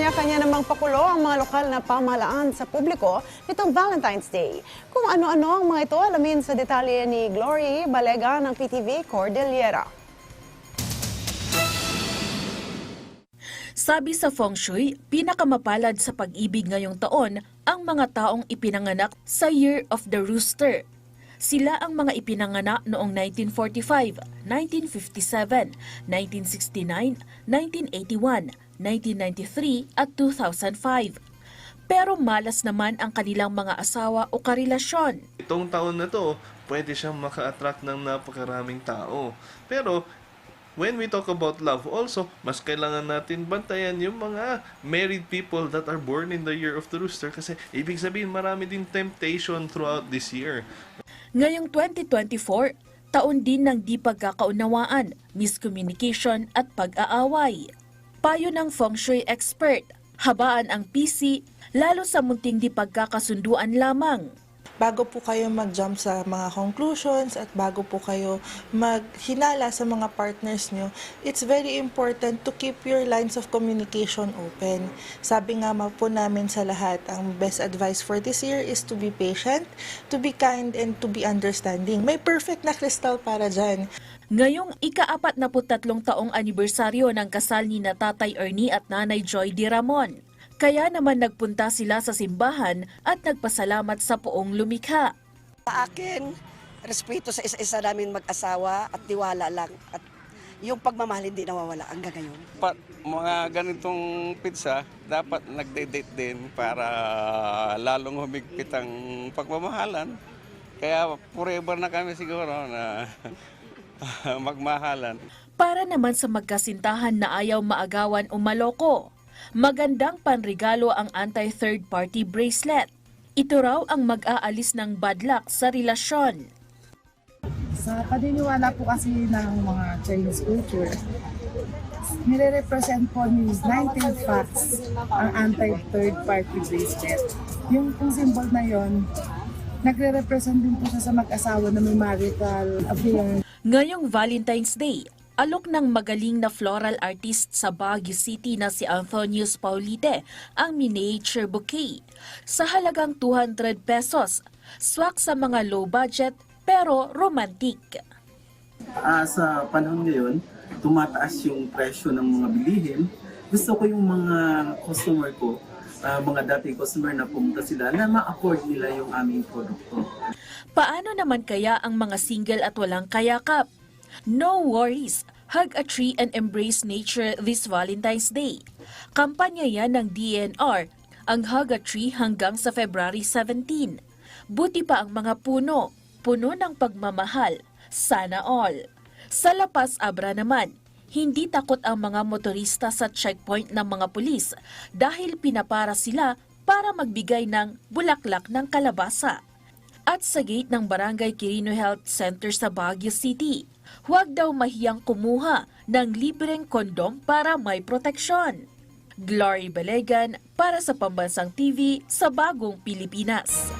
kanya-kanya namang pakulo ang mga lokal na pamahalaan sa publiko nitong Valentine's Day. Kung ano-ano ang mga ito, alamin sa detalye ni Glory Balega ng PTV Cordillera. Sabi sa Feng Shui, pinakamapalad sa pag-ibig ngayong taon ang mga taong ipinanganak sa Year of the Rooster. Sila ang mga ipinanganak noong 1945, 1957, 1969, 1981, 1993 at 2005. Pero malas naman ang kanilang mga asawa o karelasyon. Itong taon na to, pwede siyang maka-attract ng napakaraming tao. Pero, when we talk about love, also, mas kailangan natin bantayan yung mga married people that are born in the year of the rooster kasi ibig sabihin marami din temptation throughout this year. Ngayong 2024, taon din ng di pagkakaunawaan, miscommunication at pag-aaway. Payo ng feng shui expert, habaan ang PC lalo sa munting di pagkakasunduan lamang. Bago po kayo mag-jump sa mga conclusions at bago po kayo maghinala sa mga partners nyo, it's very important to keep your lines of communication open. Sabi nga po namin sa lahat, ang best advice for this year is to be patient, to be kind, and to be understanding. May perfect na crystal para dyan. Ngayong ika-apat na tatlong taong anibersaryo ng kasal ni na Tatay Ernie at Nanay Joy Di Ramon. Kaya naman nagpunta sila sa simbahan at nagpasalamat sa poong lumikha. Sa akin, respeto sa isa-isa namin mag-asawa at tiwala lang. At yung pagmamahal hindi nawawala hanggang ngayon. dapat mga ganitong pizza, dapat nagde-date din para lalong humigpit ang pagmamahalan. Kaya forever na kami siguro na magmahalan. Para naman sa magkasintahan na ayaw maagawan o maloko, magandang panregalo ang anti-third party bracelet. Ito raw ang mag-aalis ng bad luck sa relasyon. Sa paniniwala po kasi ng mga Chinese culture, nire-represent po ni 19 facts ang anti-third party bracelet. Yung pong symbol na yon, nagre-represent din po siya sa mag-asawa na may marital affair. Ngayong Valentine's Day, alok ng magaling na floral artist sa Baguio City na si Anthonius Paulite ang miniature bouquet sa halagang 200 pesos. Swak sa mga low budget pero romantic. Ah, sa panahon ngayon, tumataas yung presyo ng mga bilihin. Gusto ko yung mga customer ko, ah, mga dating customer na pumunta sila, na ma-afford nila yung aming produkto. Paano naman kaya ang mga single at walang kayakap? No worries! Hug a tree and embrace nature this Valentine's Day. Kampanya yan ng DNR, ang Hug a Tree hanggang sa February 17. Buti pa ang mga puno, puno ng pagmamahal. Sana all. Sa La Paz, Abra naman, hindi takot ang mga motorista sa checkpoint ng mga pulis dahil pinapara sila para magbigay ng bulaklak ng kalabasa at sa gate ng Barangay Quirino Health Center sa Baguio City. Huwag daw mahiyang kumuha ng libreng kondom para may proteksyon. Glory Balegan para sa Pambansang TV sa Bagong Pilipinas.